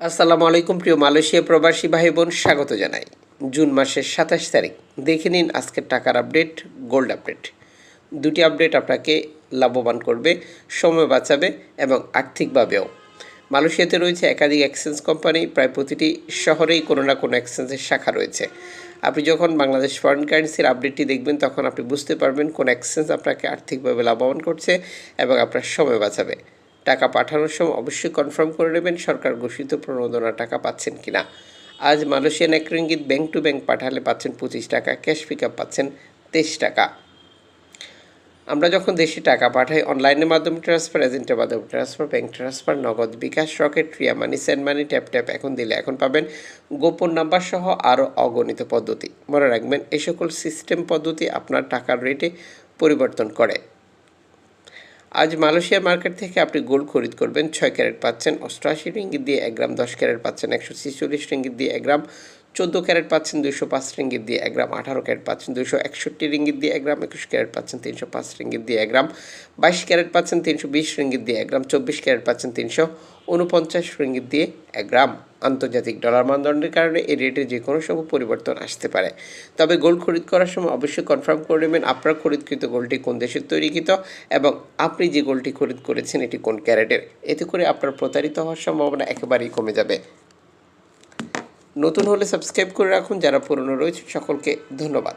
আসসালামু আলাইকুম, প্রিয় মালয়েশিয়া প্রবাসী ভাই বোন স্বাগত জানাই। জুন মাসের সাতাশ তারিখ। দেখে নিন আজকের টাকার আপডেট, গোল্ড আপডেট। দুটি আপডেট আপনাকে লাভবান করবে, সময় বাঁচাবে এবং আর্থিকভাবেও। মালয়েশিয়াতে রয়েছে একাধিক এক্সচেঞ্জ কোম্পানি প্রায় প্রতিটি শহরেই কোনো না কোনো এক্সচেঞ্জের শাখা রয়েছে। আপনি যখন বাংলাদেশ ফরেন কারেন্সির আপডেটটি দেখবেন, তখন আপনি বুঝতে পারবেন কোন এক্সচেঞ্জ আপনাকে আর্থিকভাবে লাভবান করছে এবং আপনার সময় বাঁচাবে। টাকা পাঠানোর সময় অবশ্যই কনফার্ম করে নেবেন সরকার ঘোষিত প্রণোদনা টাকা পাচ্ছেন কিনা। আজ মালয়েশিয়ান এক ব্যাংক টু ব্যাংক পাঠালে পাচ্ছেন পঁচিশ টাকা ক্যাশ পিক আপ পাচ্ছেন তেইশ টাকা। আমরা যখন দেশে টাকা পাঠাই অনলাইনের মাধ্যমে ট্রান্সফার এজেন্টের মাধ্যমে transfer bank transfer Nagad bKash Rocket Ria money send money tap tap এখন দিলে এখন পাবেন গোপন নাম্বার সহ আরও অগণিত পদ্ধতি। মনে রাখবেন এই সকল সিস্টেম পদ্ধতি আপনার টাকার রেটে পরিবর্তন করে। আজ মালয়েশিয়া মার্কেট থেকে আপনি গোল্ড খরিদ করবেন, ছয় ক্যারেট পাচ্ছেন, অষ্টআশি রিঙ্গিত দিয়ে এক গ্রাম, দশ ক্যারেট পাচ্ছেন, একশো ছেচল্লিশ রিঙ্গিত দিয়ে এক গ্রাম চোদ্দ ক্যারেট পাচ্ছেন দুইশো পাঁচ রিঙ্গিত দিয়ে এক গ্রাম, আঠারো ক্যারেট পাচ্ছেন দুইশো একষট্টি রিঙ্গিত দিয়ে এক গ্রাম, একুশ ক্যারেট পাচ্ছেন তিনশো পাঁচ রিঙ্গিত দিয়ে এক গ্রাম, বাইশ ক্যারেট পাচ্ছেন তিনশো বিশ রিঙ্গিত দিয়ে এক গ্রাম, চব্বিশ ক্যারেট পাচ্ছেন তিনশো উনপঞ্চাশ রিঙ্গিত দিয়ে এক গ্রাম। আন্তর্জাতিক ডলার মানদণ্ডের কারণে এই রেটে যে কোনো সময় পরিবর্তন আসতে পারে। তবে গোল্ড খরিদ করার সময় অবশ্যই কনফার্ম করে নেবেন আপনার খরিদকৃত গোলটি কোন দেশের তৈরিকৃত এবং আপনি যে গোলটি খরিদ করেছেন এটি কোন ক্যারেটের। এতে করে আপনার প্রতারিত হওয়ার সম্ভাবনা একেবারেই কমে যাবে। নতুন হলে সাবস্ক্রাইব করে রাখুন যারা পুরনো রয়েছে সকলকে ধন্যবাদ।